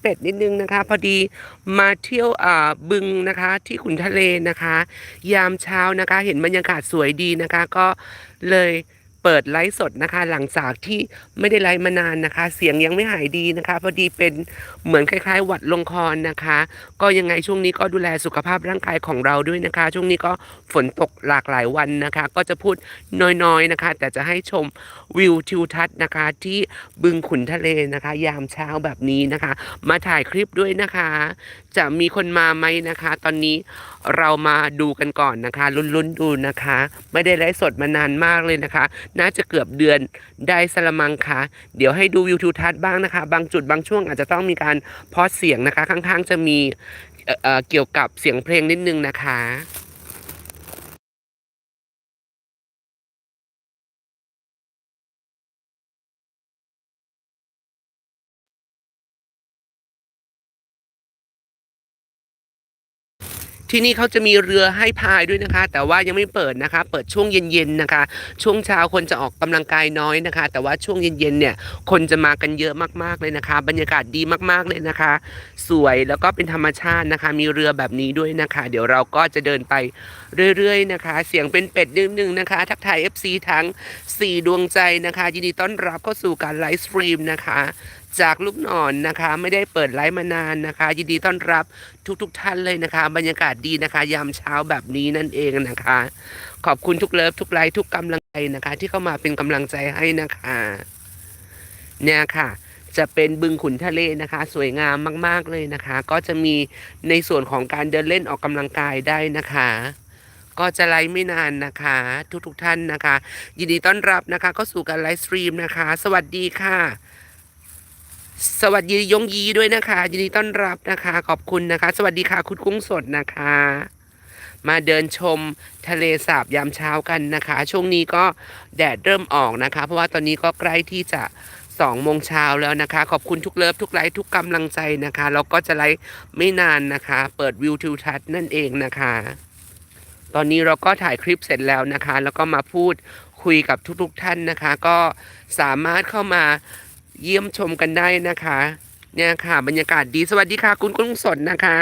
เป็ดนิดนึงนะคะ พอดีมาเที่ยวบึงนะคะที่ขุนทะเลนะคะ ยามเช้านะคะ เห็นบรรยากาศสวยดีนะคะ ก็เลย เปิดไลฟ์สดนะคะ หลังจากที่ไม่ได้ไลฟ์มานานนะคะ เสียงยังไม่หายดีนะคะ พอดีเป็นเหมือนคล้ายๆ หวัดลงคอนะคะ ก็ยังไงช่วงนี้ก็ดูแลสุขภาพร่างกายของเราด้วยนะคะ ช่วงนี้ก็ฝนตกหลากหลายวันนะคะ ก็จะพูดน้อยๆนะคะ แต่จะให้ชมวิวทิวทัศน์นะคะ ที่บึงขุนทะเลนะคะ ยามเช้าแบบนี้นะคะ มาถ่ายคลิปด้วยนะคะ จะมีคนมาไหมนะคะ ตอนนี้ เรามาดูกันก่อนนะคะ ลุ้นๆดูนะคะ ไม่ได้ไลฟ์สดมานานมากเลยนะคะ น่าจะเกือบเดือนได้สละมังค่ะเดี๋ยวให้ดูวิวทิวทัศน์บ้างนะคะ บางจุดบางช่วงอาจจะต้องมีการพอดเสียงนะคะ ข้างๆจะมีเอ่อเกี่ยวกับเสียงเพลงนิดนึงนะคะ ที่นี่เขาจะมีเรือให้พายด้วยนะคะ แต่ว่ายังไม่เปิดนะคะ เปิดช่วงเย็นๆนะคะ ช่วงเช้าคนจะออกกำลังกายน้อยนะคะ แต่ว่าช่วงเย็นๆเนี่ยคนจะมากันเยอะมากๆเลยนะคะ บรรยากาศดีมากๆเลยนะคะ สวยแล้วก็เป็นธรรมชาตินะคะ มีเรือแบบนี้ด้วยนะคะ เดี๋ยวเราก็จะเดินไปเรื่อยๆนะคะ เสียงเป็นเป็ดนิดนึงนะคะ ทักทาย FC ทั้ง 4 ดวงใจนะคะยินดีต้อนรับเข้าสู่การไลฟ์สตรีมนะคะ จากลูกหนอนนะคะ ไม่ได้เปิดไลฟ์มานานนะคะ ยินดีต้อนรับทุกๆทท่านเลยนะคะ บรรยากาศดีนะคะ ยามเช้าแบบนี้นั่นเองนะคะ ขอบคุณทุกเลิฟทุกไลค์ทุกกำลังใจนะคะ ที่เข้ามาเป็นกำลังใจให้นะคะ เนี่ยค่ะจะเป็นบึงขุนทะเลนะคะ สวยงามมาก ๆ เลยนะคะ ก็จะมีในส่วนของการเดินเล่นออกกำลังกายได้นะคะ ก็จะไลฟ์ไม่นานนะคะ ทุกๆทท่านนะคะ ยินดีต้อนรับนะคะ ก็สู่การไลฟ์สตรีมนะคะ สวัสดีค่ะ สวัสดียงยีด้วยนะคะ ยินดีต้อนรับนะคะ ขอบคุณนะคะ สวัสดีค่ะคุณกุ้งสดนะคะ มาเดินชมทะเลสาบยามเช้ากันนะคะ ช่วงนี้ก็แดดเริ่มออกนะคะ เพราะว่าตอนนี้ก็ใกล้ที่จะสองโมงเช้าแล้วนะคะ ขอบคุณทุกเลิฟทุกไลค์ทุกกำลังใจนะคะแล้วก็จะไลฟ์ไม่นานนะคะ เปิดวิวทิวทัศน์นั่นเองนะคะ ตอนนี้เราก็ถ่ายคลิปเสร็จแล้วนะคะ แล้วก็มาพูดคุยกับทุกๆท่านนะคะ ก็สามารถเข้ามา เยี่ยมชมกันได้นะคะ เนี่ยค่ะ บรรยากาศดีสวัสดีค่ะ คุณกุ้งสดนะคะ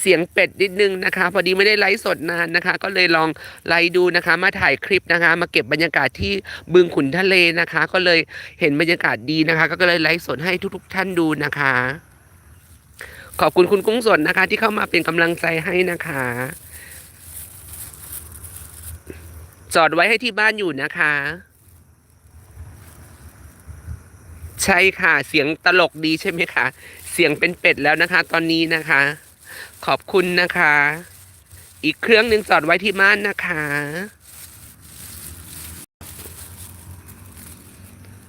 เสียงเป็ดนิดนึงนะคะ พอดีไม่ได้ไลฟ์สดนานนะคะ ก็เลยลองไลฟ์ดูนะคะ มาถ่ายคลิปนะคะ มาเก็บบรรยากาศที่บึงขุนทะเลนะคะ ก็เลยเห็นบรรยากาศดีนะคะ ก็เลยไลฟ์สดให้ทุก ๆ ท่านดูนะคะ ขอบคุณคุณกุ้งสดนะคะ ที่เข้ามาเป็นกำลังใจให้นะคะ จอดไว้ให้ที่บ้านอยู่นะคะ ใช่ค่ะ เสียงตลกดีใช่ไหมคะ เสียงเป็นเป็ดแล้วนะคะ ตอนนี้นะคะ ขอบคุณนะคะ อีกเครื่องหนึ่งจอดไว้ที่บ้านนะคะ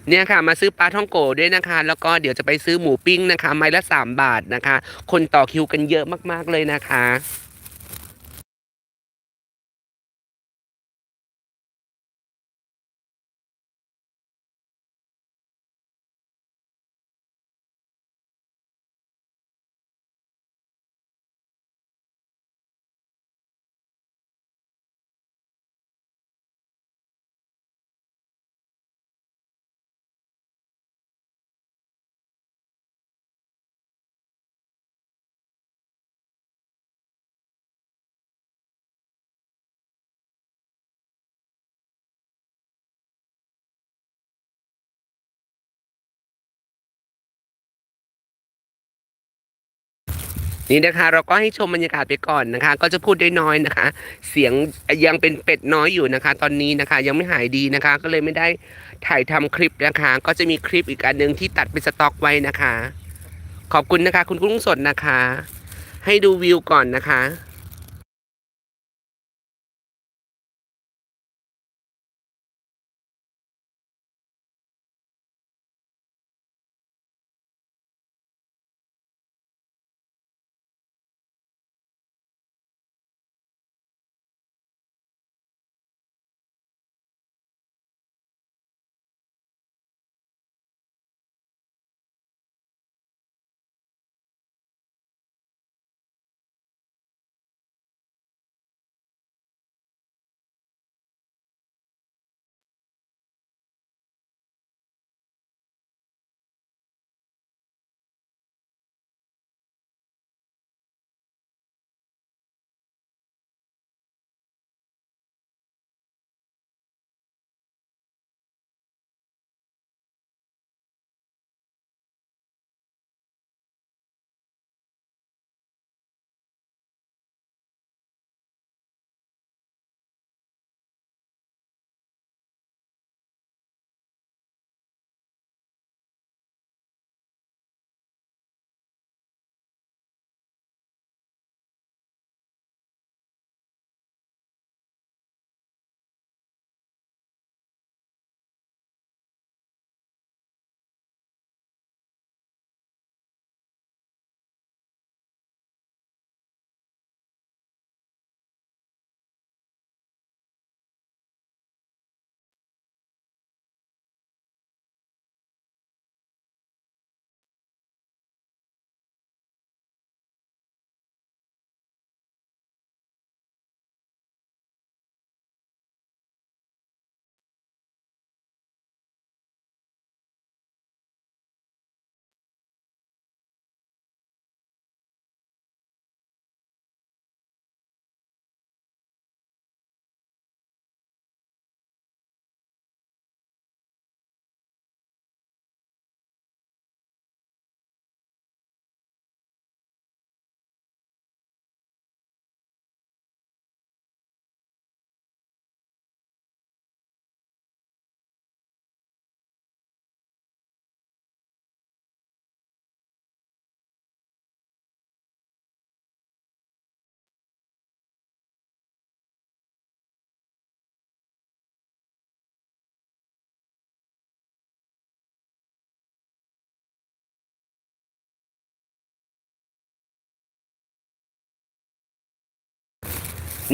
เนี่ยค่ะ มาซื้อปลาท่องโกด้วยนะคะ แล้วก็เดี๋ยวจะไปซื้อหมูปิ้งนะคะ ไม้ละสามบาทนะคะ คนต่อคิวกันเยอะมากๆเลยนะคะ นี่นะคะ เราก็ให้ชมบรรยากาศไปก่อนนะคะ ก็จะพูดได้น้อยนะคะ เสียงยังเป็นเป็ดน้อยอยู่นะคะ ตอนนี้นะคะ ยังไม่หายดีนะคะ ก็เลยไม่ได้ถ่ายทำคลิปนะคะ ก็จะมีคลิปอีกอันหนึ่งที่ตัดเป็นสต็อกไว้นะคะ ขอบคุณนะคะ คุณกุ้งสดนะคะ ให้ดูวิวก่อนนะคะ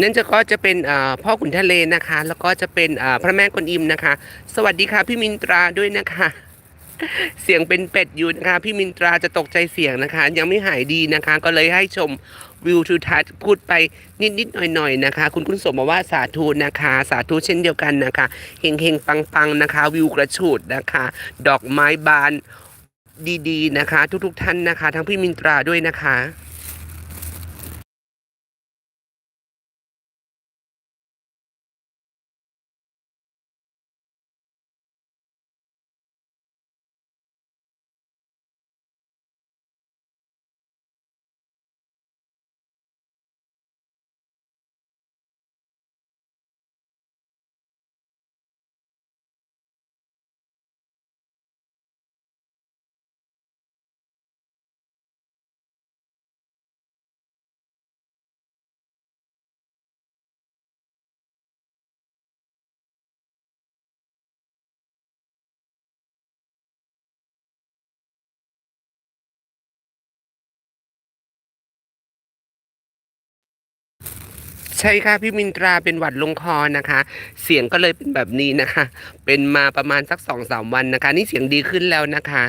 นั่นจะก็จะเป็นพ่อขุนทะเลนะคะ แล้วก็จะเป็นพระแม่กวนอิมนะคะ สวัสดีค่ะพี่มินตราด้วยนะคะ เสียงเป็นเป็ดอยู่นะคะพี่มินตราจะตกใจเสียงนะคะ ยังไม่หายดีนะคะ ก็เลยให้ชมวิวทิวทัศน์พูดไปนิดๆหน่อยๆนะคะ คุณคุณสมบอกว่าสาธุนะคะ สาธุเช่นเดียวกันนะคะเฮงเฮงปังปังนะคะ วิวกระฉูดนะคะ ดอกไม้บานดีๆนะคะ ทุกๆท่านนะคะ ทั้งพี่มินตราด้วยนะคะ ใช่ค่ะพี่มินตราเป็นหวัดลงคอนะคะ เสียงก็เลยเป็นแบบนี้นะคะ เป็นมาประมาณสักสองสามวันนะคะ นี่เสียงดีขึ้นแล้วนะคะ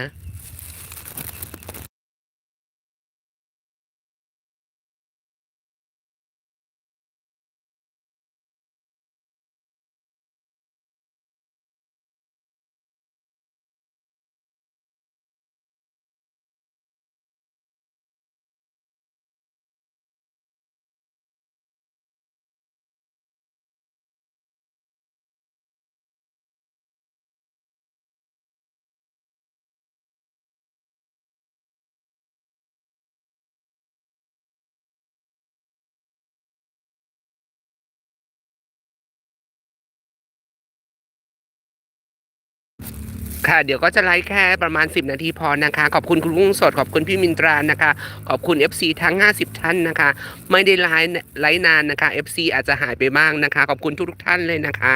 ค่ะ เดี๋ยวก็จะไลฟ์แค่ประมาณ 10 นาทีพอนะคะ ขอบคุณคุณกุ้งสด ขอบคุณพี่มินตรานะคะ ขอบคุณ FC ทั้ง 50 ท่านนะคะ ไม่ได้ไลฟ์ไลฟ์นานนะคะ FC อาจจะหายไปบ้างนะคะ ขอบคุณทุกๆท่านเลยนะคะ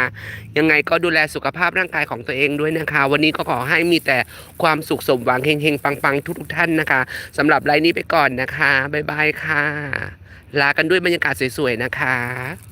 ยังไงก็ดูแลสุขภาพร่างกายของตัวเองด้วยนะคะ วันนี้ก็ขอให้มีแต่ความสุขสมหวังเฮงๆปังๆ ทุกๆท่านนะคะสำหรับไลฟ์นี้ไปก่อนนะคะบ๊ายบายค่ะ ลากันด้วยบรรยากาศสวยๆนะคะ